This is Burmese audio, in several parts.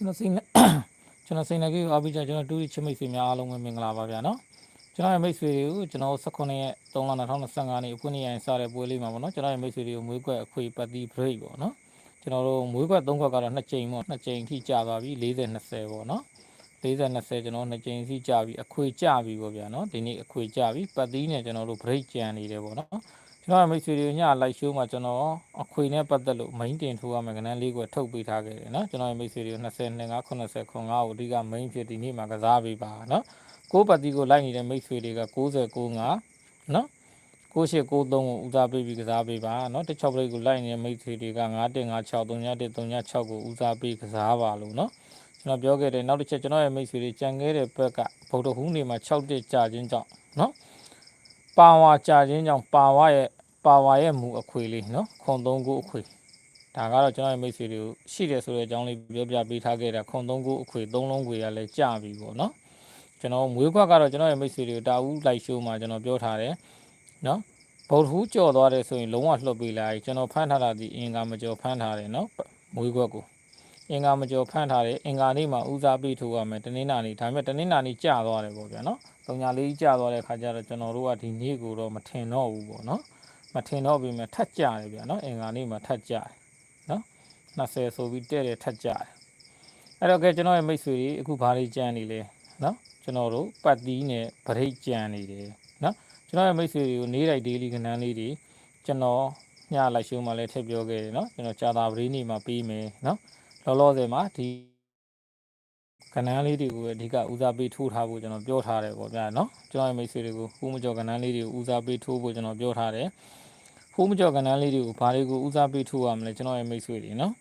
ကျွန်တော်စိတ်နဲ့ကျွန်တော်စိတ်နဲ့ကြီးအားပေးကြကျွန်တော်တူရီချစ်မိတ်ဆွေများအားလုံးပဲမင်္ဂလာပါဗျာနော်ကျွန်တော်ရဲ့မိတ်ဆွေတွေကိုကျွန်တော်18ရက်3လ2025နေ့အခုနေ့ရင်စတဲ့ပွဲလေးမှာပေါ့နော်ကျွန်တော်ရဲ့မိတ်ဆွေတွေကိုမွေးကွက်အခွေပတ်တီး break ပေါ့နော်ကျွန်တော်တို့မွေးကွက်3ခွက်ကတော့2ကြိမ်ပေါ့2ကြိမ်ထိကြာသွားပြီ40 20ပေါ့နော်40 20ကျွန်တော်2ကြိမ်ထိကြာပြီအခွေကြာပြီပေါ့ဗျာနော်ဒီနေ့အခွေကြာပြီပတ်တီးနဲ့ကျွန်တော်တို့ break ကြံနေတယ်ပေါ့နော် ကျွန်တော်ရဲ့မိတ်ဆွေတွေညလိုက်ရှိုးမှာကျွန်တော်အခွေနဲ့ပတ်သက်လို့ main တင်ထိုးရမယ်ကဏ္ဍလေးကိုထုတ်ပေးထားခဲ့တယ်နော်ကျွန်တော်ရဲ့မိတ်ဆွေတွေ20 25 80 95ကိုအဓိက main ဖြစ်ဒီနေ့မှာကစားပေးပါနော်ကိုးပတ်တီကိုလိုက်နေတဲ့မိတ်ဆွေတွေက69ငါနော်9893ကိုဦးစားပေးပြီးကစားပေးပါနော်တစ်6ပရိတ်ကိုလိုက်နေတဲ့မိတ်ဆွေတွေက9156 3136ကိုဦးစားပေးကစားပါလို့နော်ကျွန်တော်ပြောခဲ့တယ်နောက်တစ်ချက်ကျွန်တော်ရဲ့မိတ်ဆွေတွေကြံခဲ့တဲ့ဘက်ကဗုဒ္ဓဟူးနေ့မှာ6တက်ကြာခြင်းကြောင့်နော်ပါဝါကြာခြင်းကြောင့်ပါဝါရဲ့ ပါဝါရဲ့မူအခွေလေးနော်ခွန်3ခုအခွေဒါကတော့ကျွန်တော်ရဲ့မိတ်ဆွေတွေကိုရှိတယ်ဆိုတဲ့အကြောင်းလေးပြောပြပေးထားခဲ့တာခွန်3ခုအခွေ3လုံးခွေကလည်းကြာပြီပေါ့နော်ကျွန်တော်မွေးခွက်ကတော့ကျွန်တော်ရဲ့မိတ်ဆွေတွေကိုတာဦးလိုက်ရှိုးမှာကျွန်တော်ပြောထားတယ်နော်ဗုဒ္ဓဟူးကြော်သွားတယ်ဆိုရင်လုံးဝလှုပ်ပေးလိုက်ကျွန်တော်ဖမ်းထားတာဒီအင်္ဂါမကြော်ဖမ်းထားတယ်နော်မွေးခွက်ကိုအင်္ဂါမကြော်ဖမ်းထားတယ်အင်္ဂါနေ့မှာဦးစားပေးထိုးရမယ်တနင်္လာနေ့ဒါပေမဲ့တနင်္လာနေ့ကြာသွားတယ်ပေါ့ဗျာနော်တုံညာလေးကြာသွားတဲ့ခါကျတော့ကျွန်တော်တို့ကဒီနေ့ကိုတော့မထင်တော့ဘူးပေါ့နော် မထင်တော့ပြီမဲ့ထက်ကြတယ်ဗျာနော်အင်္ဂါနေ့မှာထက်ကြတယ်နော်20ဆိုပြီးတဲ့တယ်ထက်ကြတယ်အဲ့တော့ကဲကျွန်တော်ရဲ့မိတ်ဆွေတွေအခုဘာတွေကြံနေလဲနော်ကျွန်တော်တို့ပတ်တီးနဲ့ဗရိတ်ကြံနေတယ်နော်ကျွန်တော်ရဲ့မိတ်ဆွေတွေကိုနေ့တိုင်း daily ကဏ္ဍလေးတွေကျွန်တော်ညလိုက်ရှိုးမှလည်းထည့်ပြောခဲ့တယ်နော်ကျွန်တော်ကြာတာပရိနေ့မှာပြီးမယ်နော်လောလောဆယ်မှာဒီ ကဏ္ဍလေးတွေကိုအဓိကဦးစားပေးထိုးထားဖို့ကျွန်တော်ပြောထားတယ်ပေါ့ဗျာနော်ကျွန်တော်ရဲ့မိတ်ဆွေတွေကိုဟူးမကျော်ကဏ္ဍလေးတွေကိုဦးစားပေးထိုးဖို့ကျွန်တော်ပြောထားတယ်ဟူးမကျော်ကဏ္ဍလေးတွေကိုဘာတွေကိုဦးစားပေးထိုးရမလဲကျွန်တော်ရဲ့မိတ်ဆွေတွေနော်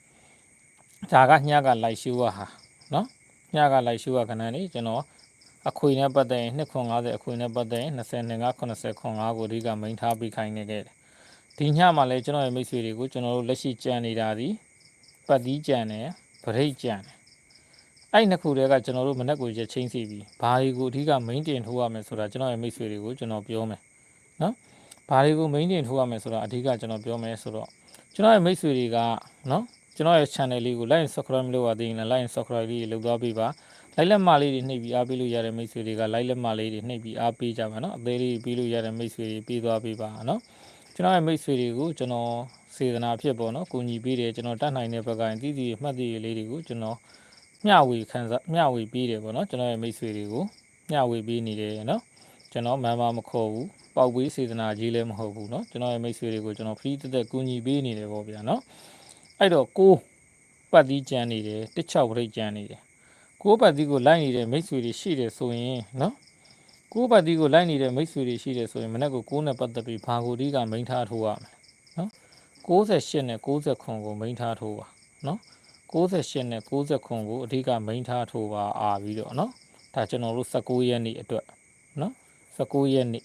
ဒါကညကလိုက်ရှိုးရဟာနော်ညကလိုက်ရှိုးရကဏ္ဍလေးကျွန်တော်အခွေနဲ့ပတ်သက်ရင်250အခွေနဲ့ပတ်သက်ရင်20နဲ့90ခွန်5ကိုအဓိကမိန်ထားပြီးခိုင်းနေခဲ့တယ်ဒီညမှာလည်းကျွန်တော်ရဲ့မိတ်ဆွေတွေကိုကျွန်တော်တို့လက်ရှိကြံနေတာဒီပတ်တီးကြံတယ်ဗရိတ်ကြံတယ် အဲ့နှစ်ခုတည်းကကျွန်တော်တို့မနက်ကိုရက်ချင်းစီပြီးဘာတွေကိုအဓိက main တင်ထိုးရမယ်ဆိုတာကျွန်တော်ရဲ့မိတ်ဆွေတွေကိုကျွန်တော်ပြောမယ်နော်ဘာတွေကို main တင်ထိုးရမယ်ဆိုတာအဓိကကျွန်တော်ပြောမယ်ဆိုတော့ကျွန်တော်ရဲ့မိတ်ဆွေတွေကနော်ကျွန်တော်ရဲ့ channel လေးကို like and subscribe မလုပ်ရသေးရင်လည်း like and subscribe လေးလုပ်သွားပေးပါ like လက်မလေးတွေနှိပ်ပြီးအားပေးလို့ရတဲ့မိတ်ဆွေတွေက like လက်မလေးတွေနှိပ်ပြီးအားပေးကြပါနော်အသေးလေးပြီးလို့ရတဲ့မိတ်ဆွေတွေပြီးသွားပေးပါနော်ကျွန်တော်ရဲ့မိတ်ဆွေတွေကိုကျွန်တော်စေတနာဖြစ်ပေါ့နော်ကိုညီပေးတယ်ကျွန်တော်တတ်နိုင်တဲ့ဘက်ကရင်တည်တည်မှတ်တည်လေးတွေကိုကျွန်တော် မျှဝေခံစားမျှဝေပေးတယ်ပေါ့နော်ကျွန်တော်ရဲ့မိတ်ဆွေတွေကိုမျှဝေပေးနေတယ်နော်ကျွန်တော်မန်မမခေါ်ဘူးပေါက်ပေးစေတနာကြီးလည်းမဟုတ်ဘူးเนาะကျွန်တော်ရဲ့မိတ်ဆွေတွေကိုကျွန်တော်ဖရီးတက်တက်ကူညီပေးနေတယ်ပေါ့ဗျာเนาะအဲ့တော့ကိုပတ်သီးကြံနေတယ်တစ်ချောက်ပရိတ်ကြံနေတယ်ကိုပတ်သီးကိုလိုက်နေတဲ့မိတ်ဆွေတွေရှိတယ်ဆိုရင်เนาะကိုပတ်သီးကိုလိုက်နေတဲ့မိတ်ဆွေတွေရှိတယ်ဆိုရင်မနေ့ကကိုနဲ့ပတ်သက်ပြီးဘာကိုဒီကမိန်ထားထိုးရမယ်เนาะ68နဲ့69ကိုမိန်ထားထိုးပါเนาะ 68နဲ့69ကိုအဓိကမိန်ထားထိုးပါအာပြီးတော့เนาะဒါကျွန်တော်တို့19ရက်နေ့အတွက်เนาะ19ရက်နေ့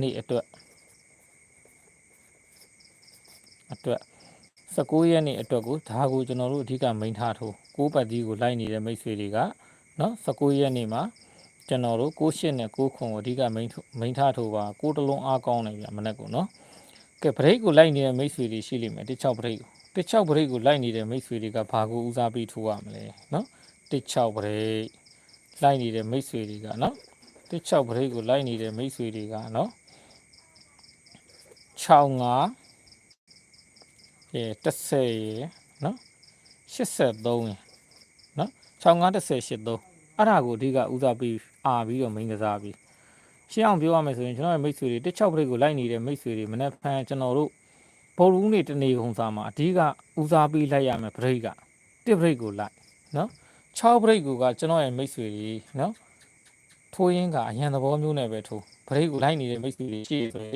နေ့အတွက်အတွက်19ရက်နေ့အတွက်ကိုဒါကိုကျွန်တော်တို့အဓိကမိန်ထားထိုး6ပတ်ကြီးကိုလိုက်နေတဲ့မိတ်ဆွေတွေကเนาะ19ရက်နေ့မှာကျွန်တော်တို့68နဲ့6ခွန်ကိုအဓိကမိန်မိန်ထားထိုးပါ6တလုံးအားကောင်းတယ်ဗျမနေ့ကเนาะကဲဘရိတ်ကိုလိုက်နေတဲ့မိတ်ဆွေတွေရှိလိမ့်မယ်တစ်6ဘရိတ်ကို တစ်ချောက်ပရိတ်ကိုလိုက်နေတဲ့မိတ်ဆွေတွေကဘာကိုဦးစားပေးထိုးရမလဲနော်တစ်ချောက်ပရိတ်လိုက်နေတဲ့မိတ်ဆွေတွေကနော်တစ်ချောက်ပရိတ်ကိုလိုက်နေတဲ့မိတ်ဆွေတွေကနော်65ရေ30ရေနော်83ရေနော်65 30 83အဲ့ဒါကိုအဓိကဦးစားပေးအာပြီးတော့မိန်ကစားပြီးရှင်းအောင်ပြောရမယ်ဆိုရင်ကျွန်တော်ရဲ့မိတ်ဆွေတွေတစ်ချောက်ပရိတ်ကိုလိုက်နေတဲ့မိတ်ဆွေတွေမနေ့ဖန်ကျွန်တော်တို့ ဗုလ်ရူးနေတနေကုန်စားမှာအဓိကဦးစားပေးလိုက်ရမယ်ဘရိတ်ကတစ်ဘရိတ်ကိုလိုက်နော်6ဘရိတ်ကိုကကျွန်တော်ရဲ့မိတ်ဆွေတွေနော်ထိုးရင်းကအရန်သဘောမျိုးနဲ့ပဲထိုးဘရိတ်ကိုလိုက်နေတဲ့မိတ်ဆွေတွေရှိဆိုရင်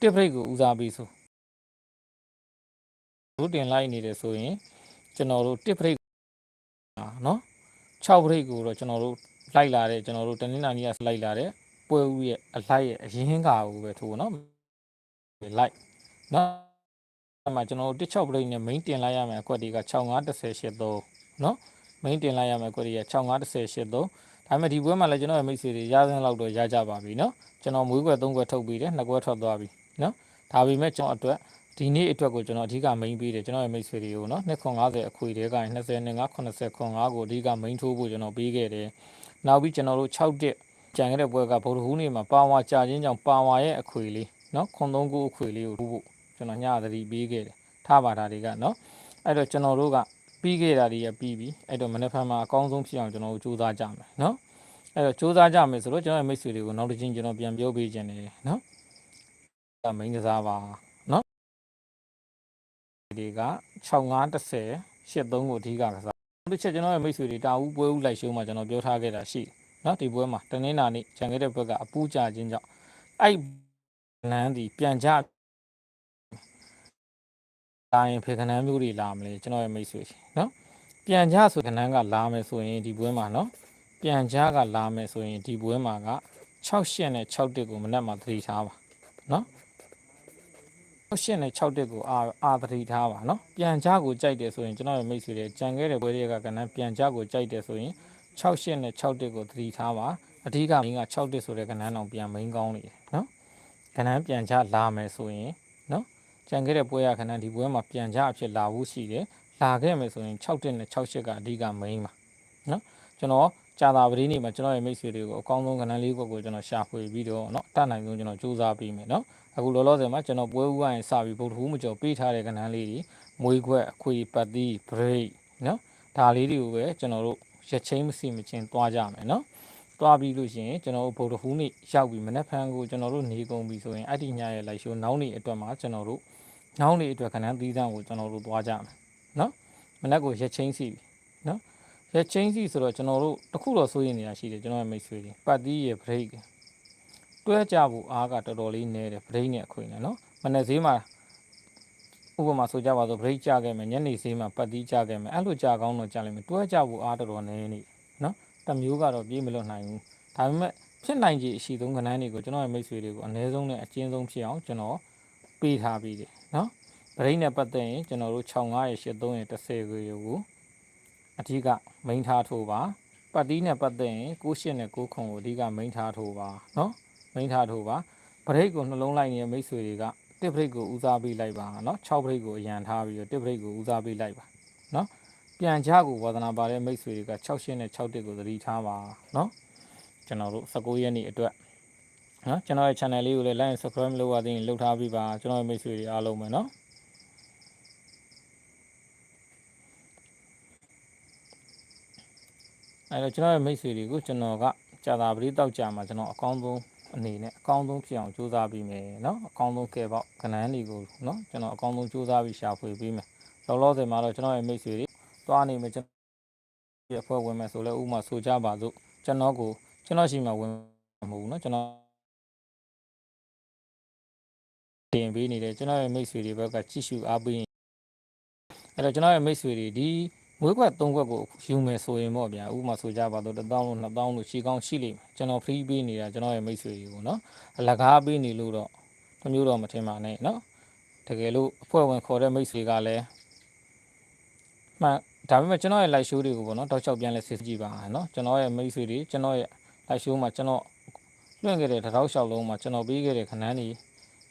တစ်ဘရိတ်ကိုဦးစားပေးဆိုရူတင်လိုက်နေတယ်ဆိုရင်ကျွန်တော်တို့တစ်ဘရိတ်နော်6ဘရိတ်ကိုတော့ကျွန်တော်တို့လိုက်လာတဲ့ကျွန်တော်တို့တနင်္လာနေ့ကလိုက်လာတဲ့ ပွဲဦးရဲ့အလိုက်ရဲ့အရင်ကာကိုပဲထိုးနော်လိုက်နော်အဲ့မှာကျွန်တော်တို့16 plate နဲ့ main တင်လိုက်ရမယ်အကွက်တွေက651083နော် main တင်လိုက်ရမယ်အကွက်တွေက651083ဒါပေမဲ့ဒီပွဲမှာလည်းကျွန်တော်ရဲ့မိတ်ဆွေတွေရစင်းလောက်တော့ရကြပါပြီနော်ကျွန်တော်မွေးခွက်3ခွက်ထုတ်ပြီးတယ်နှစ်ခွက်ထွက်သွားပြီနော်ဒါပေမဲ့ကျွန်တော်အတွက်ဒီနေ့အတွက်ကိုကျွန်တော်အဓိက main ပေးတယ်ကျွန်တော်ရဲ့မိတ်ဆွေတွေကိုနော်250အခွေတဲကနေ20နဲ့90ခွန်5ကိုအဓိက main ထိုးဖို့ကျွန်တော်ပေးခဲ့တယ်နောက်ပြီးကျွန်တော်တို့6တက် ကြံခဲ့တဲ့ပွဲကဗုဒ္ဓဟူးနေ့မှာပါဝါကြာခြင်းကြောင့်ပါဝါရဲ့အခွေလေးနော်ခွန်3ခုအခွေလေးကိုထိုးဖို့ကျွန်တော်ညသတိပေးခဲ့တယ်ထားပါတာတွေကနော်အဲ့တော့ကျွန်တော်တို့ကပြီးခဲ့တာတွေကပြီးပြီအဲ့တော့မနေ့ဖက်မှာအကောင်းဆုံးဖြစ်အောင်ကျွန်တော်တို့ကြိုးစားကြမယ်နော်အဲ့တော့စူးစမ်းကြမယ်ဆိုတော့ကျွန်တော်ရဲ့မိတ်ဆွေတွေကိုနောက်တစ်ချင်းကျွန်တော်ပြန်ပြောပေးခြင်းတယ်နော်ဒါမိန်းကစားပါနော်ဒီက6510 83ကိုအဓိကကစားနောက်တစ်ချက်ကျွန်တော်ရဲ့မိတ်ဆွေတွေတာဦးပွဲဦးလိုက်ရှုံးမှာကျွန်တော်ပြောထားခဲ့တာရှိတယ် နော်ဒီပွဲမှာတနင်္လာနေ့ဂျန်ခဲ့တဲ့ဘက်ကအပူးကြခြင်းကြောင့်အဲ့လမ်းဒီပြန်ကြတိုင်းဖေခဏန်းမျိုးတွေလာမလဲကျွန်တော်ရဲ့မိတ်ဆွေနော်ပြန်ကြဆိုခဏန်းကလာမယ်ဆိုရင်ဒီပွဲမှာနော်ပြန်ကြားကလာမယ်ဆိုရင်ဒီပွဲမှာက6ရှစ်နဲ့6တက်ကိုမနက်မှာသတိထားပါနော်6ရှစ်နဲ့6တက်ကိုအာအာသတိထားပါနော်ပြန်ကြားကိုကြိုက်တယ်ဆိုရင်ကျွန်တော်ရဲ့မိတ်ဆွေတွေကြံခဲ့တဲ့ပွဲတွေကကဏ္ဍပြန်ကြားကိုကြိုက်တယ်ဆိုရင် 6ရှစ်နဲ့6တက်ကိုသတိထားပါအဓိကမင်းက6တက်ဆိုတဲ့ကဏ္ဍတောင်ပြန်မင်းကောင်းနေတယ်နော်ကဏ္ဍပြန်ကြားလာမယ်ဆိုရင်နော်ကြံခဲ့တဲ့ပွဲရကဏ္ဍဒီပွဲမှာပြန်ကြားအဖြစ်လာဖို့ရှိတယ်လာခဲ့မယ်ဆိုရင်6တက်နဲ့6ရှစ်ကအဓိကမင်းပါနော်ကျွန်တော် ကြာတာပတိနေ့မှာကျွန်တော်ရဲ့မိတ်ဆွေတွေကိုအကောင်းဆုံးကဏ္ဍလေးကိုကိုကျွန်တော်ရှာဖွေပြီးတော့เนาะတတ်နိုင်ဆုံးကျွန်တော်စူးစမ်းပေးမယ်เนาะအခုလောလောဆယ်မှာကျွန်တော်ပွဲဦးကနေစပြီးဗုဒ္ဓဟူးမကျော်ပေးထားတဲ့ကဏ္ဍလေးတွေမွေးခွက်အခွေပတ်သီး break เนาะဒါလေးတွေကိုပဲကျွန်တော်တို့ ရချင်းမစီမချင်းသွားကြမယ်နော်သွားပြီးလို့ရှိရင်ကျွန်တော်တို့ဗုဒ္ဓဟူးနေ့ရောက်ပြီးမနက်ဖြန်ကိုကျွန်တော်တို့နေကုန်ပြီဆိုရင်အဲ့ဒီညရဲ့ live show နောက်နေ့အတွက်မှာကျွန်တော်တို့နောက်နေ့အတွက်ခဏသီးသန့်ကိုကျွန်တော်တို့သွားကြမယ်နော်မနက်ကိုရချင်းစီပြီနော်ရချင်းစီဆိုတော့ကျွန်တော်တို့တခုတော့စိုးရင်နေတာရှိတယ်ကျွန်တော်ရဲ့မိတ်ဆွေတွေပတ်သီးရဲ့ break တွဲကြဖို့အားကတော်တော်လေးနည်းတယ် break နဲ့အခွင့်နဲ့နော်မနက်ဈေးမှာ ဥပမာဆိုကြပါစို့ break ကြခဲ့မယ်ညနေဈေးမှာပတ်တီးကြခဲ့မယ်အဲ့လိုကြကောင်းတော့ကြလိမ့်မယ်တွဲကြဖို့အားတော်တော်နည်းနေနော်တမျိုးကတော့ပြေးမလွတ်နိုင်ဘူးဒါပေမဲ့ဖြစ်နိုင်ခြေအရှိဆုံးကဏ္ဍတွေကိုကျွန်တော်ရဲ့မိတ်ဆွေတွေကိုအနည်းဆုံးနဲ့အကျဉ်းဆုံးဖြစ်အောင်ကျွန်တော်ပေးထားပြီးတယ်နော် break နဲ့ပတ်သက်ရင်ကျွန်တော်တို့65ရဲ့83ရဲ့30ကိုအဓိကမိန်ထားထိုးပါပတ်တီးနဲ့ပတ်သက်ရင်6ရှစ်နဲ့6ခုကိုအဓိကမိန်ထားထိုးပါနော်မိန်ထားထိုးပါဘရိတ်ကိုနှလုံးလိုက်နေတဲ့မိတ်ဆွေတွေက တစ်ဘရိတ်ကိုဦးစားပေးလိုက်ပါနော်6ဘရိတ်ကိုအရန်ထားပြီးတော့တစ်ဘရိတ်ကိုဦးစားပေးလိုက်ပါနော်ပြန်ချကိုဝါသနာပါတဲ့မိတ်ဆွေတွေက6ရှစ်နဲ့6တစ်ကိုသတိထားပါနော်ကျွန်တော်တို့19ရက်နေ့အတွက်နော်ကျွန်တော်ရဲ့ channel လေးကိုလည်း like and subscribe လုပ်ရသေးရင်လုပ်ထားပြီးပါကျွန်တော်ရဲ့မိတ်ဆွေတွေအားလုံးပဲနော်အဲတော့ကျွန်တော်ရဲ့မိတ်ဆွေတွေကိုကျွန်တော်ကကြာတာပရိတောက်ကြမှာကျွန်တော်အကောင်းဆုံး အနေနဲ့အကောင်းဆုံးဖြစ်အောင်ကြိုးစားပြီးမယ်နော်အကောင်းဆုံးကဲပေါက်ကဏ္ဍတွေကိုနော်ကျွန်တော်အကောင်းဆုံးကြိုးစားပြီးရှာဖွေပြီးမယ်လောလောဆယ်မှာတော့ကျွန်တော်ရဲ့မိတ်ဆွေတွေသွားနေမယ်ကျွန်တော်ရဲ့အဖွဲ့ဝင်မယ်ဆိုလဲဥမာဆိုကြပါစို့ကျွန်တော်ကိုကျွန်တော်ရှိမှဝင်မဟုတ်ဘူးနော်ကျွန်တော်တင်ပေးနေတယ်ကျွန်တော်ရဲ့မိတ်ဆွေတွေဘက်ကကြည့်ရှုအားပေးရင်အဲ့တော့ကျွန်တော်ရဲ့မိတ်ဆွေတွေဒီ ဝေးကွက်၃ကွက်ကိုယူမယ်ဆိုရင်ပေါ့ဗျာဥပမာဆိုကြပါတော့1000လို့2000လို့ရှိကောင်းရှိလိမ့်မယ်ကျွန်တော် free ပေးနေတာကျွန်တော်ရဲ့မိတ်ဆွေကြီးကိုနော်အလကားပေးနေလို့တော့တမျိုးတော့မထင်ပါနဲ့နော်တကယ်လို့အဖွဲ့ဝင်ခေါ်တဲ့မိတ်ဆွေကလည်းမှန်ဒါပေမဲ့ကျွန်တော်ရဲ့ live show တွေကိုပေါ့နော်တောက်လျှောက်ပြန်လဲစစ်ကြည့်ပါနော်ကျွန်တော်ရဲ့မိတ်ဆွေတွေကျွန်တော်ရဲ့ live show မှာကျွန်တော်လွှင့်ခဲ့တဲ့တောက်လျှောက်လုံးမှာကျွန်တော်ပေးခဲ့တဲ့ခန်းန်းတွေ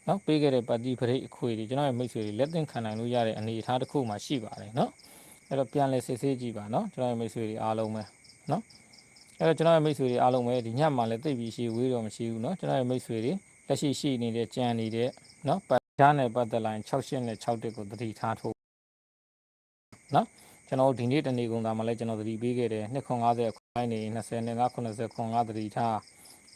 နော်ပေးခဲ့တဲ့ပါတီပရိတ်အခွေတွေကျွန်တော်ရဲ့မိတ်ဆွေတွေလက်သင့်ခံနိုင်လို့ရတဲ့အနေအထားတစ်ခုမှရှိပါတယ်နော် အဲ့တော့ပြန်လဲစစ်ဆေးကြည့်ပါနော်ကျွန်တော်ရဲ့မိတ်ဆွေတွေအားလုံးပဲနော်အဲ့တော့ကျွန်တော်ရဲ့မိတ်ဆွေတွေအားလုံးပဲဒီညမှာလည်းသိပ်ပြီးရှိဝေးတော့မရှိဘူးနော်ကျွန်တော်ရဲ့မိတ်ဆွေတွေလက်ရှိရှိနေတဲ့ကြံနေတဲ့နော်ပတ်ချားနဲ့ပတ်သက်လိုက်6ရှင်းနဲ့6တက်ကိုသတိထားထိုးနော်ကျွန်တော်ဒီနေ့တနေ့ကုန်သားမှာလည်းကျွန်တော်သတိပေးခဲ့တယ်250ခွိုင်းနေ20နဲ့90ခွန်5သတိထား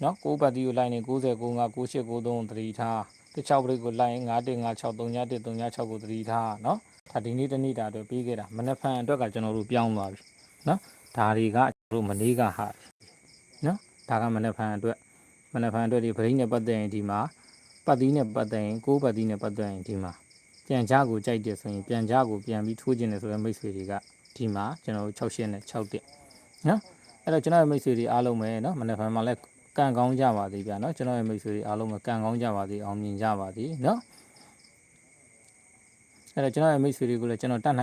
နော်6ပတ်တီကိုလိုက်နေ90 95 98 93သတိထား တစ်ချောက်ပရိတ်ကိုလိုက်ရင်9156391336ကိုသတိထားနော်ဒါဒီနေ့တနေ့တာအတွက်ပြီးခဲ့တာမနက်ဖြန်အတွက်ကကျွန်တော်တို့ပြောင်းသွားပြီနော်ဒါတွေကကျွန်တော်တို့မနေ့ကဟာနော်ဒါကမနက်ဖြန်အတွက်မနက်ဖြန်အတွက်ဒီပရိတ်နဲ့ပတ်သက်ရင်ဒီမှာပတ်သီးနဲ့ပတ်သက်ရင်ကိုးပတ်သီးနဲ့ပတ်သက်ရင်ဒီမှာပြန်ကြကိုကြိုက်တယ်ဆိုရင်ပြန်ကြကိုပြန်ပြီးထိုးခြင်းတယ်ဆိုတဲ့မိတ်ဆွေတွေကဒီမှာကျွန်တော်တို့6ရှင်းနဲ့6တက်နော်အဲ့တော့ကျွန်တော်ရဲ့မိတ်ဆွေတွေအားလုံးပဲနော်မနက်ဖြန်မှာလည်း ကံကောင်းကြပါသည်ဗျာနော်ကျွန်တော်ရဲ့မိတ်ဆွေတွေအားလုံးကကံကောင်းကြပါသည်အောင်မြင်ကြပါသည်နော်အဲ့တော့ကျွန်တော်ရဲ့မိတ်ဆွေတွေကိုလည်းကျွန်တော်တတ်နိုင်